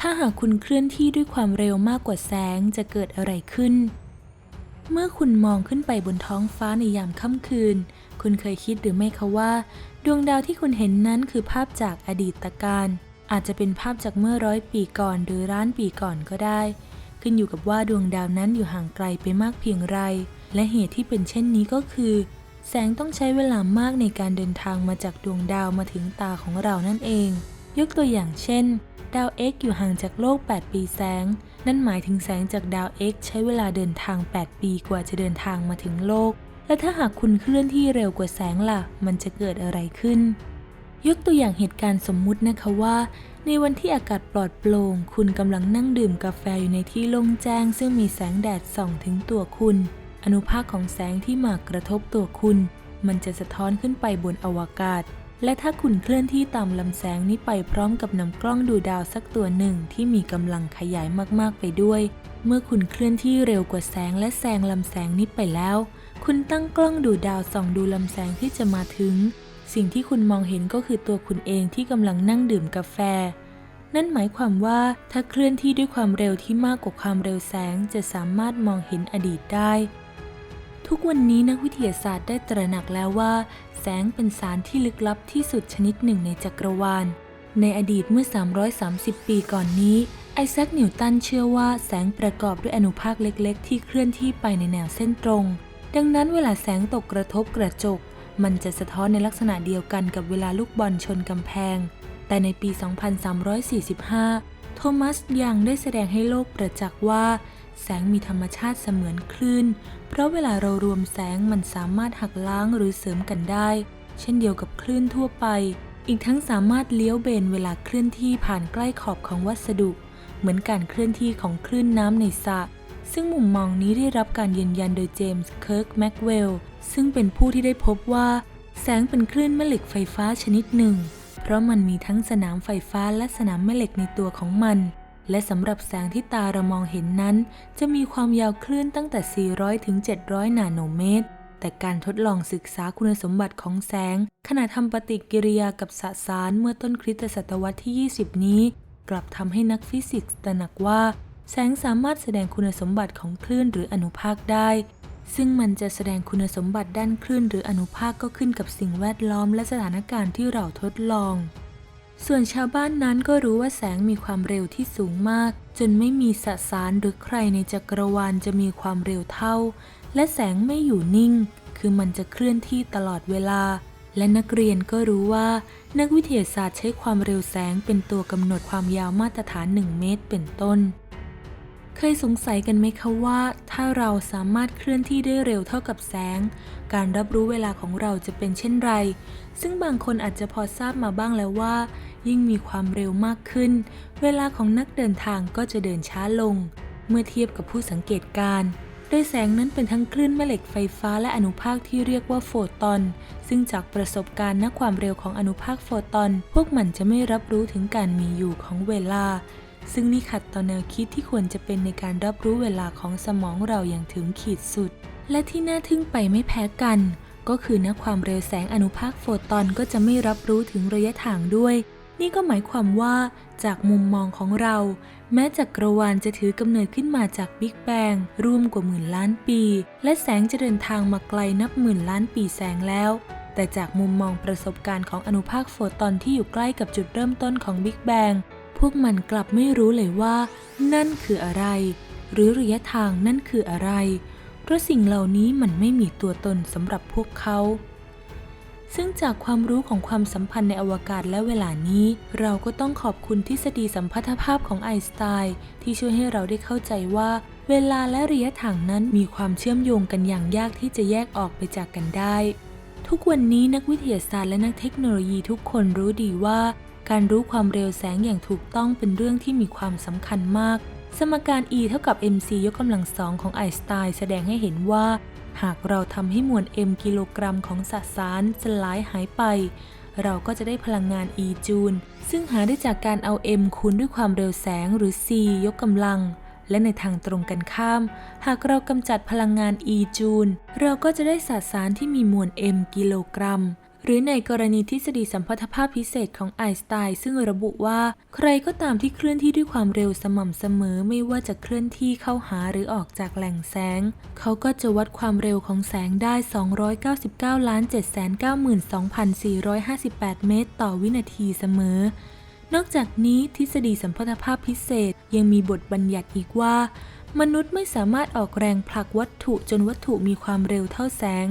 ถ้าหากคุณเคลื่อนที่ด้วยความเร็วมากกว่าแสงจะเกิดอะไรขึ้น เมื่อคุณมองขึ้นไปบนท้องฟ้าในยามค่ำคืน คุณเคยคิดหรือไม่คะว่า ดวงดาวที่คุณเห็นนั้นคือภาพจากอดีตการ อาจจะเป็นภาพจากเมื่อร้อยปีก่อนหรือล้านปีก่อนก็ได้ ขึ้นอยู่กับว่าดวงดาวนั้นอยู่ห่างไกลไปมากเพียงไร และเหตุที่เป็นเช่นนี้ก็คือ แสงต้องใช้เวลามากในการเดินทางมาจากดวงดาวมาถึงตาของเรานั่นเอง ยกตัวอย่างเช่น ดาว X อยู่ห่างจากโลก 8 ปีแสง นั่นหมายถึงแสงจากดาว X ใช้เวลาเดินทาง 8 ปีกว่าจะเดินทางมาถึงโลก และถ้าหากคุณเคลื่อนที่เร็วกว่าแสงล่ะ มันจะเกิดอะไรขึ้น ยกตัวอย่างเหตุการณ์สมมุตินะคะว่า ในวันที่อากาศปลอดโปร่ง คุณกำลังนั่งดื่มกาแฟอยู่ในที่โล่งแจ้ง ซึ่งมีแสงแดดส่องถึงตัวคุณ อนุภาคของแสงที่มากระทบตัวคุณ มันจะสะท้อนขึ้นไปบนอวกาศ และถ้าคุณเคลื่อนที่ตามลำแสงนี้ไปพร้อมกับนำกล้องดูดาวสักตัวหนึ่งที่มีกำลังขยายมากๆไปด้วย เมื่อคุณเคลื่อนที่เร็วกว่าแสงและแซงลำแสงนี้ไปแล้ว คุณตั้งกล้องดูดาวส่องดูลำแสงที่จะมาถึง สิ่งที่คุณมองเห็นก็คือตัวคุณเองที่กำลังนั่งดื่มกาแฟ นั่นหมายความว่าถ้าเคลื่อนที่ด้วยความเร็วที่มากกว่าความเร็วแสงจะสามารถมองเห็นอดีตได้ ทุกวันนี้นักวิทยาศาสตร์ได้ตระหนักแล้วว่า แสงเป็นสารที่ลึกลับที่สุดชนิดหนึ่งในจักรวาล ในอดีตเมื่อ 330 ปีก่อนนี้ไอแซคนิวตันเชื่อว่าแสงประกอบด้วยอนุภาคเล็กๆ ที่เคลื่อนที่ไปในแนวเส้นตรง ดังนั้นเวลาแสงตกกระทบกระจก มันจะสะท้อนในลักษณะเดียวกันกับเวลาลูกบอลชนกำแพง แต่ในปี 2345 โทมัสยังได้แสดงให้โลกประจักษ์ว่า แสงมีธรรมชาติเสมือนคลื่น เพราะเวลาเรารวมแสงมันสามารถหักล้างหรือเสริมกันได้ เช่นเดียวกับคลื่นทั่วไป อีกทั้งสามารถเลี้ยวเบนเวลาเคลื่อนที่ผ่านใกล้ขอบของวัสดุ เหมือนการเคลื่อนที่ของคลื่นน้ำในสระซึ่งมุมมองนี้ได้รับการยืนยันโดยเจมส์เคิร์กแม็กเวลล์ซึ่งเป็นผู้ที่ได้พบว่า แสงเป็นคลื่นแม่เหล็กไฟฟ้าชนิดหนึ่ง เพราะมันมีทั้งสนามไฟฟ้าและสนามแม่เหล็กในตัวของมัน และสำหรับแสงที่ตาเรามองเห็นนั้น จะมีความยาวคลื่นตั้งแต่ 400 ถึง 700 นาโนเมตร แต่การทดลองศึกษาคุณสมบัติของแสง ขณะทำปฏิกิริยากับสสารเมื่อต้นคริสตศตวรรษที่ 20 นี้ กลับทำให้นักฟิสิกส์ตระหนักว่า แสงสามารถแสดงคุณสมบัติของคลื่นหรืออนุภาคได้ ซึ่งมันจะแสดงคุณสมบัติด้านคลื่นหรืออนุภาคก็ขึ้นกับสิ่งแวดล้อมและสถานการณ์ที่เราทดลอง ส่วนชาวบ้านนั้นก็รู้ว่าแสงมีความเร็วที่สูงมาก จนไม่มีสสารหรือใครในจักรวาลจะมีความเร็วเท่า และแสงไม่อยู่นิ่ง คือมันจะเคลื่อนที่ตลอดเวลา และนักเรียนก็รู้ว่า นักวิทยาศาสตร์ใช้ความเร็วแสงเป็นตัวกำหนดความยาวมาตรฐาน 1 เมตรเป็นต้น เคยสงสัยกันไหมคะว่า ถ้าเราสามารถเคลื่อนที่ได้เร็วเท่ากับแสง การรับรู้เวลาของเราจะเป็นเช่นไร ซึ่งบางคนอาจจะพอทราบมาบ้างแล้วว่า ยิ่งมีความเร็วมากขึ้น เวลาของนักเดินทางก็จะเดินช้าลง เมื่อเทียบกับผู้สังเกตการโดยแสงนั้นเป็นทั้งคลื่นแม่เหล็กไฟฟ้าและอนุภาคที่เรียกว่าโฟตอน ซึ่งจากประสบการณ์นักความเร็วของอนุภาคโฟตอน พวกมันจะไม่รับรู้ถึงการมีอยู่ของเวลา ซึ่งนี่ขัดต่อแนวคิดที่ควรจะเป็นในการรับรู้เวลาของสมองเราอย่างถึงขีดสุด และที่น่าทึ่งไปไม่แพ้กัน ก็คือนักความเร็วแสงอนุภาคโฟตอนก็จะไม่รับรู้ถึงระยะทางด้วย นี่ก็หมายความว่าจากมุมมองของเรา แม้จักกรวาลจะถือกำเนิดขึ้นมาจากบิ๊กแบงร่วมกว่าหมื่นล้านปี และแสงจะเดินทางมาไกลนับหมื่นล้านปีแสงแล้ว แต่จากมุมมองประสบการณ์ของอนุภาคโฟตอนที่อยู่ใกล้กับจุดเริ่มต้นของบิ๊กแบงพวกมันกลับไม่รู้เลยว่า นั่นคืออะไร หรือระยะทางนั่นคืออะไร เพราะสิ่งเหล่านี้มันไม่มีตัวตนสำหรับพวกเขา ซึ่งจากความรู้ของความสัมพันธ์ในอวกาศและเวลานี้ เราก็ต้องขอบคุณทฤษฎีสัมพัทธภาพของไอน์สไตน์ที่ช่วยให้เราได้เข้าใจว่า เวลาและระยะทางนั้นมีความเชื่อมโยงกันอย่างยากที่จะแยกออกไปจากกันได้ ทุกวันนี้นักวิทยาศาสตร์และนักเทคโนโลยีทุกคนรู้ดีว่า การรู้ความเร็วแสงอย่างถูกต้องเป็นเรื่องที่มีความสำคัญมาก สมการ E เท่ากับ mc ยกกำลังสองของไอน์สไตน์แสดงให้เห็นว่า หากเราทำให้มวล m กิโลกรัมของสสารสลายหายไป เราก็จะได้พลังงาน e จูล ซึ่งหาได้จากการเอา m คูณด้วยความเร็วแสงหรือ c ยกกำลัง และในทางตรงกันข้าม หากเรากำจัดพลังงาน e จูล เราก็จะได้สสารที่มีมวล m กิโลกรัม หรือในกรณีทฤษฎีสัมพัทธภาพพิเศษของไอน์สไตน์ซึ่งระบุว่า ใครก็ตามที่เคลื่อนที่ด้วยความเร็วสม่ำเสมอไม่ว่าจะเคลื่อนที่เข้าหาหรือออกจากแหล่งแสง เขาก็จะวัดความเร็วของแสงได้ 299,792,458 เมตร ต่อวินาทีเสมอ นอกจากนี้ทฤษฎีสัมพัทธภาพพิเศษยังมีบทบัญญัติอีกว่ามนุษย์ไม่สามารถออกแรงผลักวัตถุจนวัตถุมีความเร็วเท่าแสง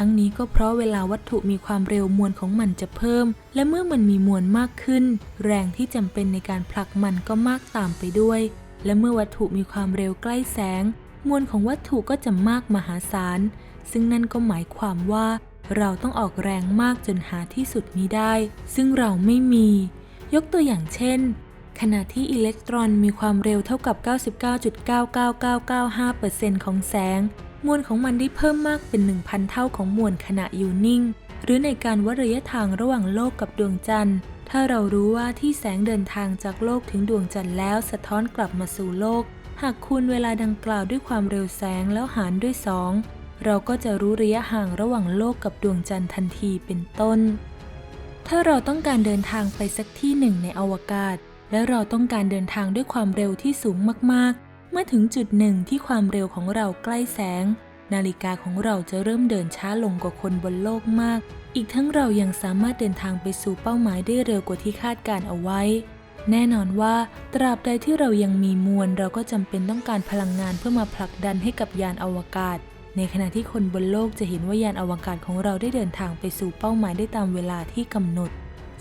ทั้งนี้ก็เพราะเวลาวัตถุมีความเร็วมวลของมันจะเพิ่ม และเมื่อมันมีมวลมากขึ้น แรงที่จำเป็นในการผลักมันก็มากตามไปด้วย และเมื่อวัตถุมีความเร็วใกล้แสง มวลของวัตถุก็จะมากมหาศาล ซึ่งนั่นก็หมายความว่า เราต้องออกแรงมากจนหาที่สุดมิได้ ซึ่งเราไม่มี ยกตัวอย่างเช่น ขณะที่อิเล็กตรอนมีความเร็วเท่ากับ 99.99995%ของแสง มวลของมันได้เพิ่มมากเป็น 1,000 เท่าของมวลขณะอยู่นิ่ง หรือในการวัดระยะทางระหว่างโลกกับดวงจันทร์ ถ้าเรารู้ว่าที่แสงเดินทางจากโลกถึงดวงจันทร์แล้วสะท้อนกลับมาสู่โลก หากคูณเวลาดังกล่าวด้วยความเร็วแสงแล้วหารด้วย 2 เราก็จะรู้ระยะห่างระหว่างโลกกับดวงจันทร์ทันทีเป็นต้น ถ้าเราต้องการเดินทางไปสักที่หนึ่งในอวกาศ และเราต้องการเดินทางด้วยความเร็วที่สูงมากๆ เมื่อถึงจุดหนึ่งที่ความเร็วของเราใกล้แสง นาฬิกาของเราจะเริ่มเดินช้าลงกว่าคนบนโลกมาก อีกทั้งเรายังสามารถเดินทางไปสู่เป้าหมายได้เร็วกว่าที่คาดการเอาไว้ แน่นอนว่าตราบใดที่เรายังมีมวลเราก็จำเป็นต้องการพลังงานเพื่อมาผลักดันให้กับยานอวกาศ ในขณะที่คนบนโลกจะเห็นว่ายานอวกาศของเราได้เดินทางไปสู่เป้าหมายได้ตามเวลาที่กำหนด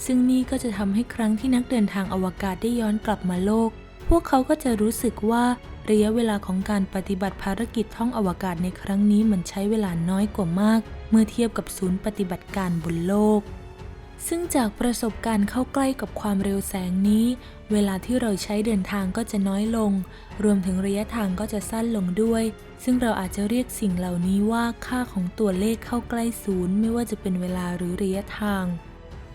ซึ่งนี่ก็จะทำให้ครั้งที่นักเดินทางอวกาศได้ย้อนกลับมาโลก พวกเขาก็จะรู้สึกว่าระยะเวลาของการปฏิบัติภารกิจท่องอวกาศในครั้งนี้มันใช้เวลาน้อยกว่ามาก เมื่อเทียบกับศูนย์ปฏิบัติการบนโลก ซึ่งจากประสบการณ์เข้าใกล้กับความเร็วแสงนี้ เวลาที่เราใช้เดินทางก็จะน้อยลง รวมถึงระยะทางก็จะสั้นลงด้วย ซึ่งเราอาจจะเรียกสิ่งเหล่านี้ว่าค่าของตัวเลขเข้าใกล้ศูนย์ ไม่ว่าจะเป็นเวลาหรือระยะทาง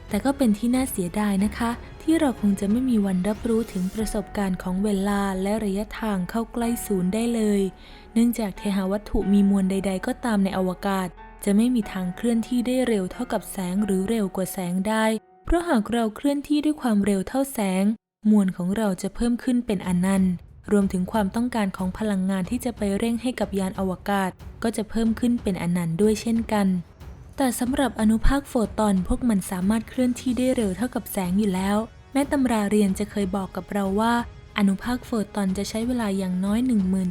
แต่ก็เป็นที่น่าเสียดายนะคะ ที่เราคงจะไม่มีวันรับรู้ถึงประสบการณ์ของเวลาและระยะทางเข้าใกล้ศูนย์ได้เลย เนื่องจากเทหาวัตถุมีมวลใด ๆ ก็ตามในอวกาศ จะไม่มีทางเคลื่อนที่ได้เร็วเท่ากับแสงหรือเร็วกว่าแสงได้ เพราะหากเราเคลื่อนที่ด้วยความเร็วเท่าแสง มวลของเราจะเพิ่มขึ้นเป็นอนันต์ รวมถึงความต้องการของพลังงานที่จะไปเร่งให้กับยานอวกาศ ก็จะเพิ่มขึ้นเป็นอนันต์ด้วยเช่นกัน แต่สำหรับอนุภาคโฟตอนพวกมันสามารถเคลื่อนที่ได้เร็วเท่ากับแสงอยู่แล้ว แม้ตำราเรียนจะเคยบอกกับเราว่า อนุภาคโฟตอนจะใช้เวลาอย่างน้อย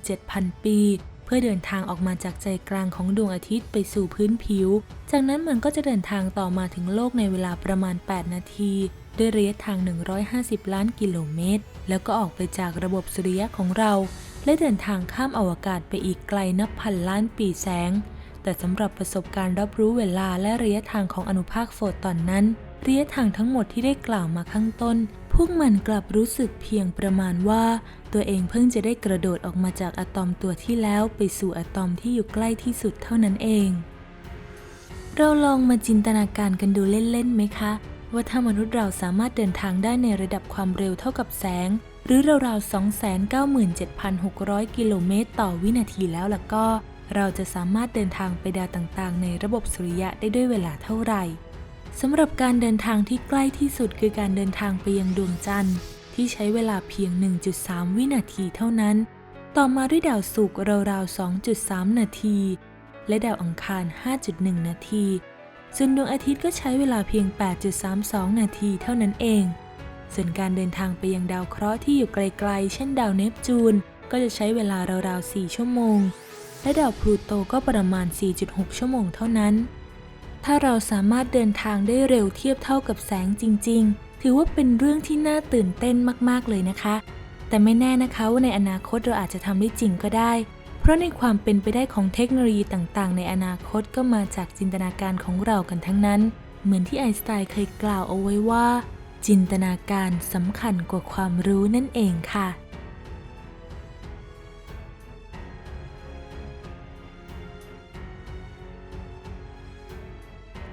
17,000 ปี เพื่อเดินทางออกมาจากใจกลางของดวงอาทิตย์ไปสู่พื้นผิว จากนั้นมันก็จะเดินทางต่อมาถึงโลกในเวลาประมาณ 8 นาทีด้วยระยะทาง 150 ล้านกิโลเมตร แล้วก็ออกไปจากระบบสุริยะของเรา และเดินทางข้ามอวกาศไปอีกไกลนับพันล้านปีแสง แต่สำหรับประสบการณ์รับรู้เวลาและระยะทางของอนุภาคโฟตอนนั้นระยะทางทั้งหมดที่ได้กล่าวมาข้างต้น พวกมันกลับรู้สึกเพียงประมาณว่า ตัวเองเพิ่งจะได้กระโดดออกมาจากอะตอมตัวที่แล้วไปสู่อะตอมที่อยู่ใกล้ที่สุดเท่านั้นเอง เราลองมาจินตนาการกันดูเล่นๆไหมคะ ว่าถ้ามนุษย์เราสามารถเดินทางได้ในระดับความเร็วเท่ากับแสง หรือราวๆ 297,600 กิโลเมตรต่อวินาทีแล้วล่ะก็ เราจะสามารถเดินทางไปดาวต่างๆ ในระบบสุริยะได้ด้วยเวลาเท่าไหร่สำหรับการเดินทางที่ใกล้ที่สุดคือการเดินทางไปยังดวงจันทร์ ที่ใช้เวลาเพียง 1.3 วินาทีเท่านั้น ต่อมาด้วยดาวศุกร์ราวๆ 2.3 นาที และดาวอังคาร 5.1 นาที ส่วนดวงอาทิตย์ก็ใช้เวลาเพียง 8.32 นาทีเท่านั้นเอง ส่วนการเดินทางไปยังดาวเคราะห์ที่อยู่ไกลๆ เช่นดาวเนปจูน ก็จะใช้เวลาราวๆ 4 ชั่วโมง และดาวพลูโตก็ประมาณ 4.6 ชั่วโมงเท่านั้น ถ้าเราสามารถเดินทางได้เร็วเทียบเท่ากับแสงจริง ๆ ถือว่าเป็นเรื่องที่น่าตื่นเต้นมากๆเลยนะคะ แต่ไม่แน่นะคะว่าในอนาคตเราอาจจะทำได้จริงก็ได้ เพราะในความเป็นไปได้ของเทคโนโลยีต่างๆ ในอนาคตก็มาจากจินตนาการของเรากันทั้งนั้น เหมือนที่ไอน์สไตน์เคยกล่าวเอาไว้ว่า จินตนาการสำคัญกว่าความรู้นั่นเองค่ะ